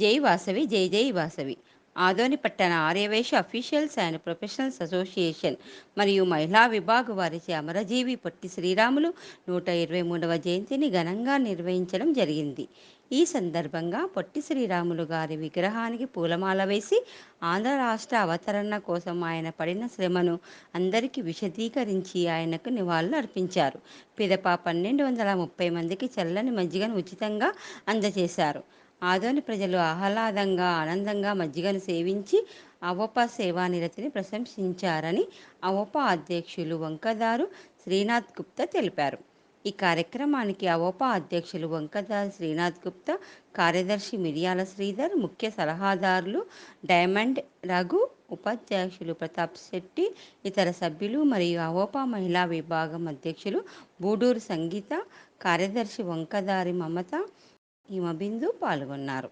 జై వాసవి జై జై వాసవి. ఆదోని పట్టణ Aryavysya officials and professionals association మరియు మహిళా విభాగ వారిచే అమరజీవి పొట్టి శ్రీరాములు నూట ఇరవై మూడవ జయంతిని ఘనంగా నిర్వహించడం జరిగింది. ఈ సందర్భంగా పొట్టి శ్రీరాములు గారి విగ్రహానికి పూలమాల వేసి ఆంధ్ర రాష్ట్ర అవతరణ కోసం ఆయన పడిన శ్రమను అందరికీ విశదీకరించి ఆయనకు నివాళులు అర్పించారు. పిదప పన్నెండు వందల ముప్పై మందికి చల్లని మజ్జిగను ఉచితంగా అందజేశారు. ఆదోని ప్రజలు ఆహ్లాదంగా ఆనందంగా మజ్జిగను సేవించి అవప సేవానిరతిని ప్రశంసించారని అవోప అధ్యక్షులు వంకదారు శ్రీనాథ్ గుప్తా తెలిపారు. ఈ కార్యక్రమానికి అవోపా అధ్యక్షులు వంకదారి శ్రీనాథ్ గుప్తా కార్యదర్శి మిరియాల శ్రీధర్ ముఖ్య సలహాదారులు డైమండ్ రఘు ఉపాధ్యక్షులు ప్రతాప్ శెట్టి ఇతర సభ్యులు మరియు అవోపా మహిళా విభాగం అధ్యక్షులు బూడూరు సంగీత కార్యదర్శి వంకదారి మమత హిమబిందు పాల్గొన్నారు.